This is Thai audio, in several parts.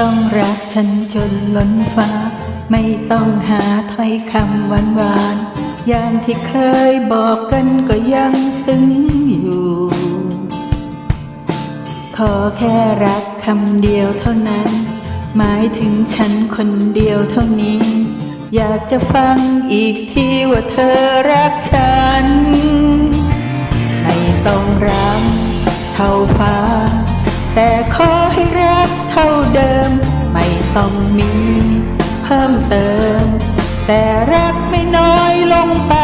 ต้องรักฉันจนล้นฟ้า ไม่ต้องหาถ้อยคำหวานหวานอย่างที่เคยบอกกันก็ยังซึ้งอยู่ ขอแค่รักคำเดียวเท่านั้น หมายถึงฉันคนเดียวเท่านี้ อยากจะฟังอีกทีว่าเธอรักฉัน ไม่ต้องรักเท่าฟ้า แต่ขอให้รักเท่าเดิม ไม่ต้องมีเพิ่มเติม แต่รักไม่น้อยลงไป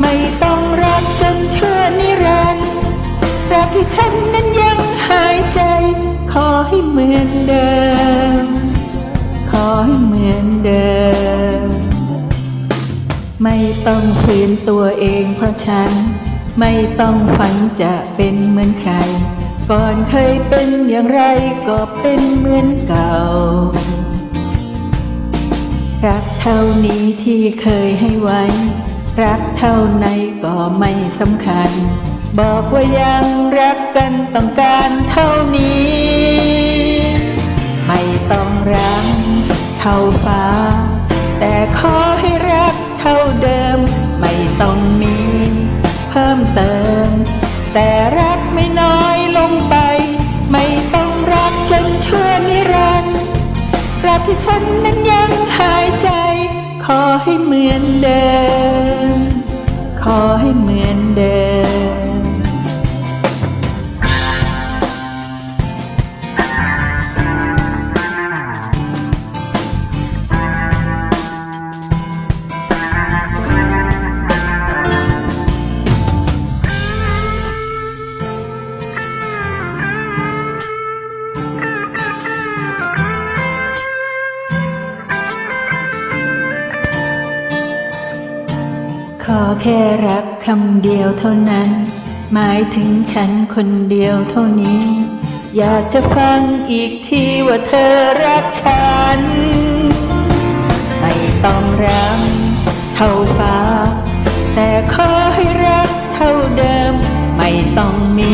ไม่ต้องรักจนเชื่อนิรันดร์ตราบที่ฉันนั้นยังหายใจ ขอให้เหมือนเดิม ขอให้เหมือนเดิม ไม่ต้องฝืนตัวเองเพราะฉัน ไม่ต้องฝันจะเป็นเหมือนใคร ก่อนเคยเป็นอย่างไรก็เป็นเหมือนเก่า รักเท่านี้ที่เคยให้ไว้ รักเท่าไหนก็ไม่สำคัญ บอกว่ายังรักกันต้องการเท่านี้ ไม่ต้องรักเท่าฟ้า แต่ขอให้รักเท่าเดิม ไม่ต้องมี เพิ่มเติม แต่รักไม่ ราบที่ฉันนั้นยังหายใจ ขอให้เหมือนเดิม ขอให้เหมือน ขอแค่รักคำเดียวเท่านั้น หมายถึงฉันคนเดียวเท่านี้ อยากจะฟังอีกทีว่าเธอรักฉัน ไม่ต้องรักเท่าฟ้า แต่ขอให้รักเท่าเดิม ไม่ต้องมี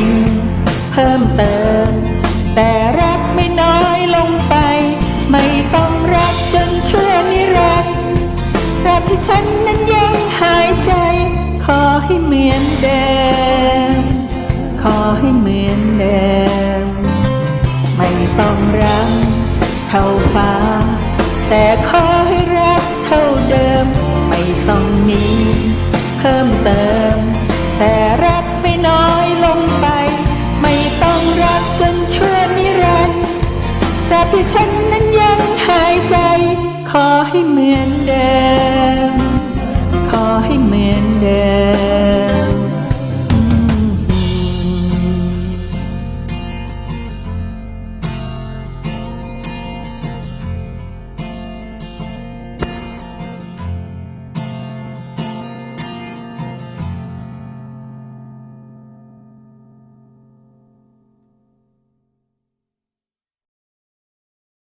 เพิ่มเติม แต่รักไม่น้อยลงไป ไม่ต้องรักจนชั่วนิรันดร์ราบที่ฉันนั้นยัง ใจ ขอให้เหมือนเดิม ขอให้เหมือนเดิม ไม่ต้องรักเท่าฟ้า แต่ขอให้รักเท่าเดิม ไม่ต้องมีเพิ่มเติม แต่รักไม่น้อยลงไป ไม่ต้องรักจนชั่วนิรันดร์ตราบที่ฉันนั้นยังหายใจ ขอให้เหมือนเดิม